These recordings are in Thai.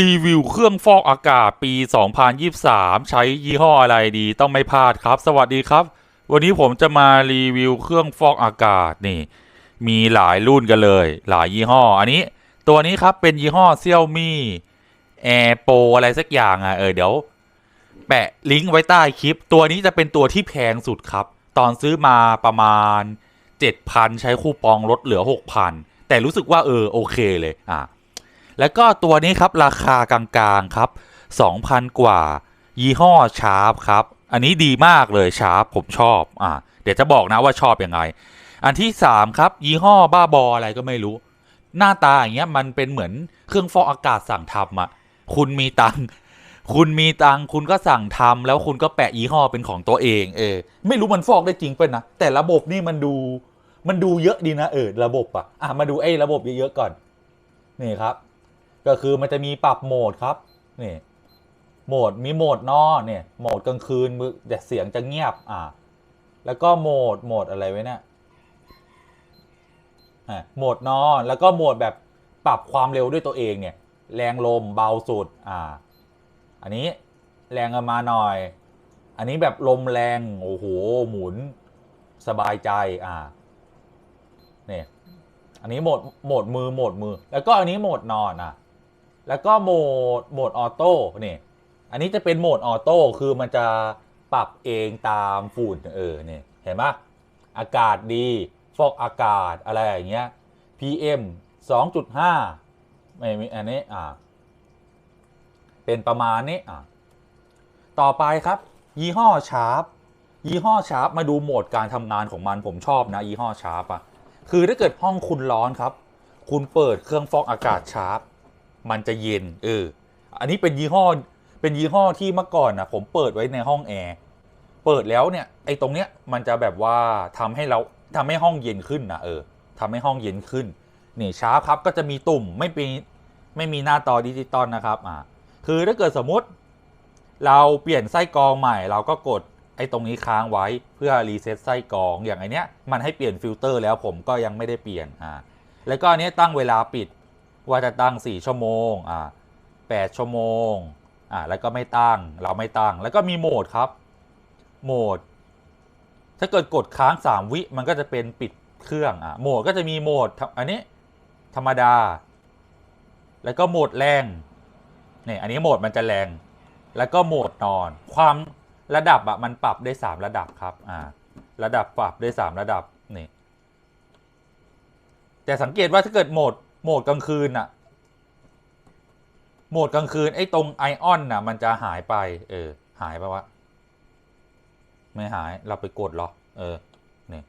รีวิวเครื่องฟอกอากาศปี 2023 ใช้ยี่ห้ออะไรดีต้องไม่พลาดครับ สวัสดีครับ วันนี้ผมจะมารีวิวเครื่องฟอกอากาศนี่ มีหลายรุ่นกันเลย หลายยี่ห้อ อันนี้ ตัวนี้ครับเป็นยี่ห้อเซี่ยวมี่แอร์โปอะไรสักอย่างอะเออเดี๋ยว แปะลิงก์ไว้ใต้คลิป ตัวนี้จะเป็นตัวที่แพงสุดครับ ตอนซื้อมาประมาณ 7,000 ใช้คูปองลดเหลือ 6,000 แต่รู้สึกว่าเออโอเคเลยอะ แล้วก็ตัวนี้ครับราคากลางๆครับ 2,000 กว่า ยี่ห้อชาร์ปครับ อันนี้ดีมากเลยชาร์ปผมชอบอะเดี๋ยวจะบอกนะว่าชอบอยังไง อันที่ 3 ครับ ยี่ห้อบ้าบออะไรก็ไม่รู้ หน้าตาอย่างเงี้ยมันเป็นเหมือนเครื่องฟอกอากาศสั่งทำอะคุณมีตังคุณมีตังคุณก็สั่งทำแล้วคุณก็แปะยี่ห้อเป็นของตัวเองเออไม่รู้มันฟอกได้จริงเป็นนะ แต่ระบบนี่มันดูมันดูเยอะดีนะเออระบบอะอะมาดูไอ้ระบบเยอะๆก่อน นี่ครับ ก็คือมันจะมีปรับโหมดครับนี่โหมดมีโหมดนอนเนี่ยโหมดกลางคืนมือแต่เสียงจะเงียบอ่าแล้วก็โหมดโหมดอะไรไว้เนี่ยโหมดนอนแล้วก็โหมดแบบปรับความเร็วด้วยตัวเองเนี่ยแรงลมเบาสุดอ่าอันนี้แรงมาหน่อย อันนี้แบบลมแรงโอ้โหหมุนสบายใจอ่าเนี่ยอันนี้โหมดโหมดมือโหมดมือ แล้วก็อันนี้โหมดนอนอะ แล้วก็โหมดโหมดออโต้นี่อันนี้จะเป็นโหมดออโต้คือมันจะปรับเองตามฝุ่นเออเนี่ยเห็นปะอากาศดีฟอกอากาศอะไรอย่างเงี้ย PM 2.5ไม่มีอันนี้อ่าเป็นประมาณนี้อ่าต่อไปครับ ยี่ห้อชาร์ปยี่ห้อชาร์ปมาดูโหมดการทำงานของมันผมชอบนะ ยี่ห้อชาร์ปอะคือถ้าเกิดห้องคุณร้อนครับ คุณเปิดเครื่องฟอกอากาศชาร์ป มันจะเย็น เออ อันนี้เป็นยี่ห้อ เป็นยี่ห้อที่เมื่อก่อนนะผมเปิดไว้ในห้องแอร์เปิดแล้วเนี่ยไอ้ตรงเนี้ยมันจะแบบว่าทำให้เราทำให้ห้องเย็นขึ้นนะเออทำให้ห้องเย็นขึ้นนี่ชาร์ปครับก็จะมีตุ่มไม่มีไม่มีหน้าจอดิจิตอลนะครับอ่าคือถ้าเกิดสมมุติเราเปลี่ยนไส้กรองใหม่ เราก็กดไอ้ตรงนี้ค้างไว้เพื่อรีเซ็ตไส้กรองอย่างไอเนี้ยมันให้เปลี่ยนฟิลเตอร์แล้วผมก็ยังไม่ได้เปลี่ยนอ่าแล้วก็อันนี้ตั้งเวลาปิด ว่าจะตั้ง 4 ชั่วโมงอ่า8ชั่วโมงอ่าแล้วก็ไม่ตั้งเราไม่ตั้ง แล้วก็มีโหมดครับ โหมด ถ้าเกิดกดค้าง 3 วิมันก็จะเป็นปิดเครื่องอ่าโหมดก็จะมีโหมดอันนี้ธรรมดา แล้วก็โหมดแรงเนี่ยอันนี้โหมดมันจะแรง แล้วก็โหมดนอน ความระดับอะมันปรับได้ 3 ระดับครับอ่าระดับปรับได้ 3 ระดับนี่แต่สังเกตว่าถ้าเกิดโหมด โหมดกลางคืนอะโหมดกลางคืนไอ้ตรงไอออนน่ะ มันจะหายไป เออ หายไปวะ ไม่หายเราไปกดเหรอ เออนี่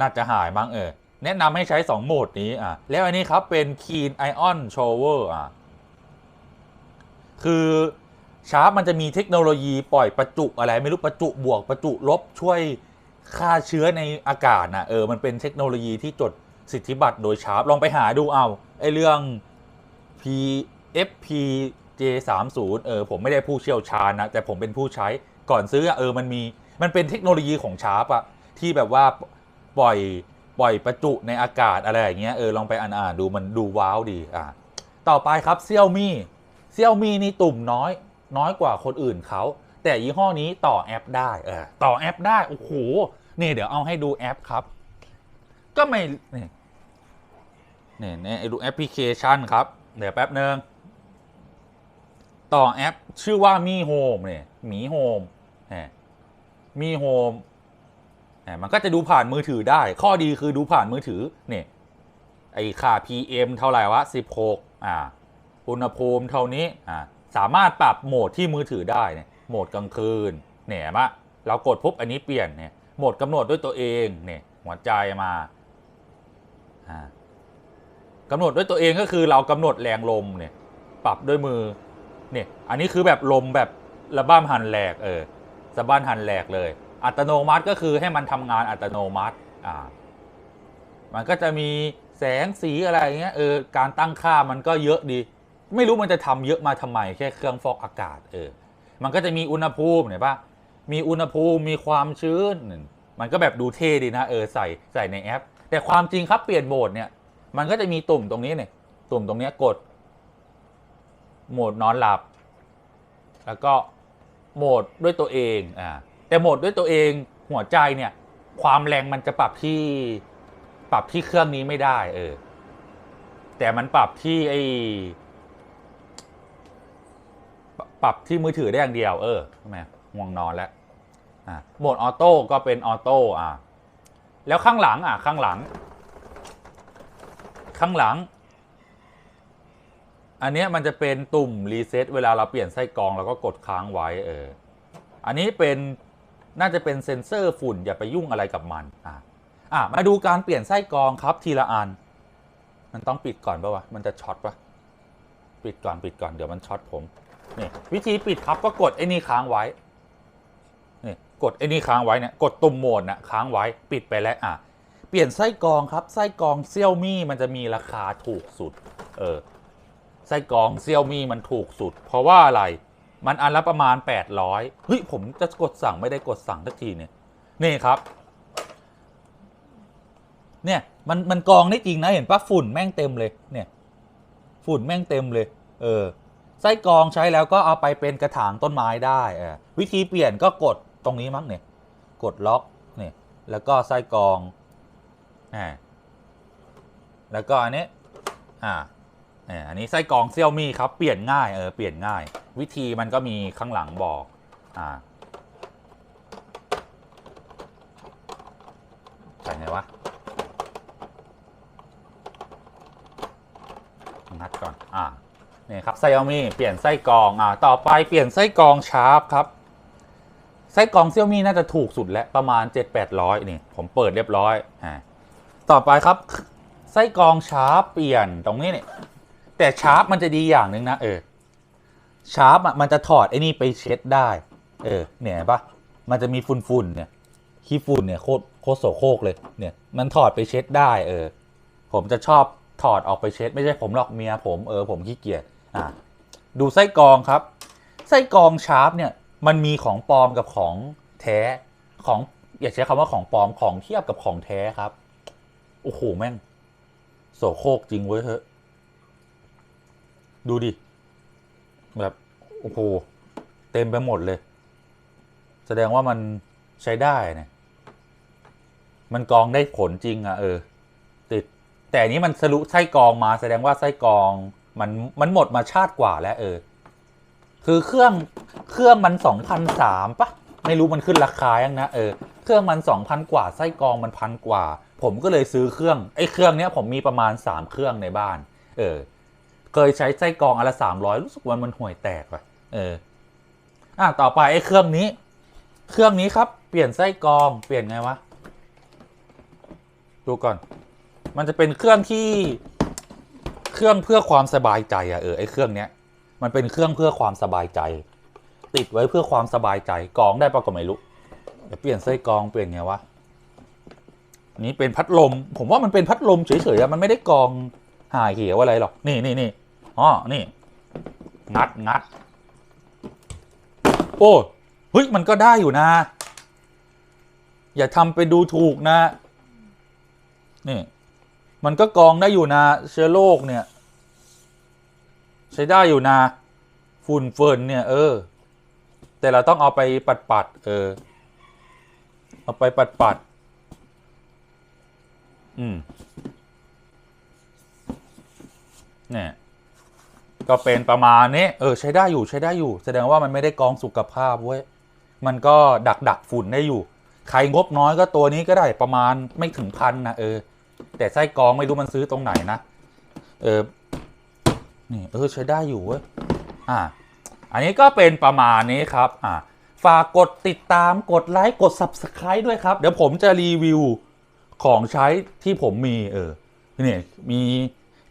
น่าจะหายมั้งเออ แนะนำให้ใช้ 2 โหมดนี้อะแล้วอันนี้ครับเป็น Keen Ion Shower อะคือชาร์ปมันจะมีเทคโนโลยีปล่อยประจุอะไร ไม่รู้ประจุบวกประจุลบช่วยฆ่าเชื้อในอากาศนะเออมันเป็นเทคโนโลยีที่จด สิทธิบัตรโดยชาร์ปลองไปหาดูเอาไอเรื่อง PFPJ30 เออผมไม่ได้ผู้เชี่ยวชาญนะ แต่ผมเป็นผู้ใช้ก่อนซื้อเออมันมีมันเป็นเทคโนโลยีของชาร์ปอะที่แบบว่าปล่อยปล่อยประจุในอากาศอะไรอย่างเงี้ยเออลองไปอ่านๆดูมันดูว้าวดีอะต่อไปครับเซี่ยวมี่เซี่ยวมี่นี่ตุ่มน้อย น้อยกว่าคนอื่นเขาแต่ยี่ห้อนี้ต่อแอปได้เออต่อแอปได้โอ้โหนี่เดี๋ยวเอาให้ดูแอปครับ ก็ไม่นี่นี่นี่ดูแอปพลิเคชันครับ เดี๋ยวแป๊บหนึ่งต่อแอปชื่อว่ามีโฮมเนี่ยมีโฮมมีโฮมมันก็จะดูผ่านมือถือได้ ข้อดีคือดูผ่านมือถือเนี่ยไอ้ค่า PM เท่าไหร่วะ 16 อ่า อุณหภูมิเท่านี้ อ่า สามารถปรับโหมดที่มือถือได้เนี่ย โหมดกลางคืน เนี่ยเห็นปะเรากดปุ๊บอันนี้เปลี่ยนเนี่ย โหมดกำหนดด้วยตัวเอง เนี่ย หัวใจมา กำหนดด้วยตัวเองก็คือเรากำหนดแรงลมเนี่ย ปรับด้วยมือเนี่ยอันนี้คือแบบลมแบบระบ้ามหันแหลกเออสะบ้านหันแหลกเลย อัตโนมัติก็คือให้มันทำงานอัตโนมัติอ่ามันก็จะมีแสงสีอะไรเงี้ยเออการตั้งค่ามันก็เยอะดี ไม่รู้มันจะทำเยอะมาทำไมแค่เครื่องฟอกอากาศเออมันก็จะมีอุณหภูมิเห็นปะมีอุณหภูมิมีความชื้น มันก็แบบดูเท่ดีนะเออใส่ใส่ในแอป แต่ความจริงครับเปลี่ยนโหมดเนี่ย มันก็จะมีตุ่มตรงนี้เนี่ย ตุ่มตรงนี้กด โหมดนอนหลับ แล้วก็โหมดด้วยตัวเองอ่าแต่โหมดด้วยตัวเองหัวใจเนี่ย ความแรงมันจะปรับที่ปรับที่เครื่องนี้ไม่ได้ เออ แต่มันปรับที่ไอปรับที่มือถือได้อย่างเดียว เออทำไมง่วงนอนแล้วอ่าโหมดออโต้ก็เป็นออโต้อ่า แล้วข้างหลังอะข้างหลัง ข้างหลัง อันเนี้ยมันจะเป็นตุ่มรีเซ็ตเวลาเราเปลี่ยนไส้กรองเราก็กดค้างไว้เอออันนี้เป็นน่าจะเป็นเซ็นเซอร์ฝุ่นอย่าไปยุ่งอะไรกับมันอะอะมาดูการเปลี่ยนไส้กรองครับทีละอัน มันต้องปิดก่อนปะวะมันจะช็อตปะปิดก่อนปิดก่อนเดี๋ยวมันช็อตผมนี่วิธีปิดครับก็กดไอ้นี่ค้างไว้ นี่กดไอ้นี่ค้างไว้เนี่ยกดตุ่มโหมดนะค้างไว้ปิดไปแล้วอะเปลี่ยนไส้กรองครับไส้กรองเซี่ยวมี่มันจะมีราคาถูกสุดเออไส้กรองเซี่ยวมี่มันถูกสุด เพราะว่าอะไรมันอันละประมาณ 800เฮ้ยผมจะกดสั่งไม่ได้กดสั่งสักทีเนี่ยนี่ครับเนี่ยมันมันกรองได้จริงนะเห็นปะฝุ่นแม่งเต็มเลยเนี่ยฝุ่นแม่งเต็มเลย เออไส้กรองใช้แล้วก็เอาไปเป็นกระถางต้นไม้ได้ออวิธีเปลี่ยนก็กด ตรงนี้มั้งเนี่ย กดล็อกเนี่ยแล้วก็ไส้กรองอ่าแล้วก็อันนี้อ่าอ่าอันนี้ไส้กรองเซี่ยวมี่ครับเปลี่ยนง่ายเออเปลี่ยนง่าย วิธีมันก็มีข้างหลังบอกอ่าใส่ไงวะงัดก่อนอ่าเนี่ยครับไซ i อมี่เปลี่ยนไส้กรองอ่าต่อไปเปลี่ยนไส้กรองชาร์ปครับ ไส้กรองเซี่ยมี่น่าจะถูกสุดแล้วประมาณ 7-800นี่ ผมเปิดเรียบร้อยอ่าต่อไปครับ ไส้กรองชาร์ปเปลี่ยนตรงนี้เนี่ยแต่ชาร์ปมันจะดีอย่างหนึ่งนะเออชาร์ปอะมันจะถอดไอ้นี่ไปเช็ดได้ เออ เนี่ยเห็นปะมันจะมีฝุ่นๆเนี่ยขี้ฝุ่นเนี่ยโคตรโคตรโสโครกเลยเนี่ยมันถอดไปเช็ดได้ เออ ผมจะชอบถอดออกไปเช็ด ไม่ใช่ผมหรอกเมียผมเออผมขี้เกียจอะดูไส้กรองครับ ไส้กรองชาร์ปเนี่ย มันมีของปลอมกับของแท้ของอย่าใช้คำว่าของปลอมของเทียบกับของแท้ครับ โอ้โหแม่ง โสโครกจริงเว้ยเฮ้ยดูดิ แบบ โอ้โห เต็มไปหมดเลย แสดงว่ามันใช้ได้นี่มันกองได้ผลจริงอะเออ ติด แต่นี้มันสรุไส้กองมา แสดงว่าไส้กองมันมันหมดมาชาติกว่าแล้วเออ คือเครื่องเครื่องมันสองพันสามปะไม่รู้มันขึ้นราคายังนะเออเครื่องมันสองพันกว่าไส้กรองมันพันกว่า ผมก็เลยซื้อเครื่องไอ้เครื่องเนี้ยผมมีประมาณสามเครื่องในบ้าน เออ เคยใช้ไส้กรองอันละสามร้อยรู้สึกว่ามันห่วยแตกว่ะเอออะต่อไปไอ้เครื่องนี้ เครื่องนี้ครับเปลี่ยนไส้กรองเปลี่ยนไงวะดูก่อน มันจะเป็นเครื่องที่ เครื่องเพื่อความสบายใจอะเออไอ้เครื่องเนี้ย มันเป็นเครื่องเพื่อความสบายใจ ติดไว้เพื่อความสบายใจกองได้ปะก็ไม่รู้เดี๋ยวเปลี่ยนไส้กองเปลี่ยนไงวะนนี้เป็นพัดลม ผมว่ามันเป็นพัดลมเฉยๆมันไม่ได้กองหาเหี่ยวอะไรหรอกนี่นี่นี่อ๋อนี่ งัดงัดโอ้เฮ้ยมันก็ได้อยู่นะ อย่าทำไปดูถูกนะ นี่ มันก็กองได้อยู่นะ เชื้อโรคเนี่ย ใช้ได้อยู่นะฝุ่นเฟินเนี่ยเออ แต่เราต้องเอาไปปัดปัดๆเออ เอาไปปัดปัดๆอืมเนี่ยก็เป็นประมาณนี้เออ ใช้ได้อยู่ใช้ได้อยู่ แสดงว่ามันไม่ได้กองสุขภาพเว้ยมันก็ดักดักฝุ่นได้อยู่ ใครงบน้อยก็ตัวนี้ก็ได้ประมาณไม่ถึงพันนะเออ แต่ไส้กองไม่รู้มันซื้อตรงไหนนะเออ นี่เออใช้ได้อยู่เว้ยอ่าอันนี้ก็เป็นประมาณนี้ครับอ่าฝากกดติดตามกดไลค์กด subscribe ด้วยครับ เดี๋ยวผมจะรีวิวของใช้ที่ผมมีเออนี่มี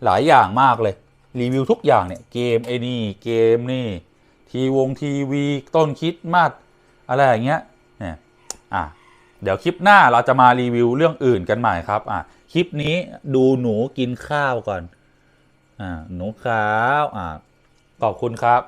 หลายอย่างมากเลย รีวิวทุกอย่างเนี่ยเกมไอ้นี่เกมนี่ ทีวงทีวีต้นคิดมาสอะไรอย่างเงี้ยเนี่ยอะเดี๋ยวคลิปหน้าเราจะมารีวิวเรื่องอื่นกันใหม่ครับอะคลิปนี้ดูหนูกินข้าวก่อน อ่าหนูครับอ่าขอบคุณครับ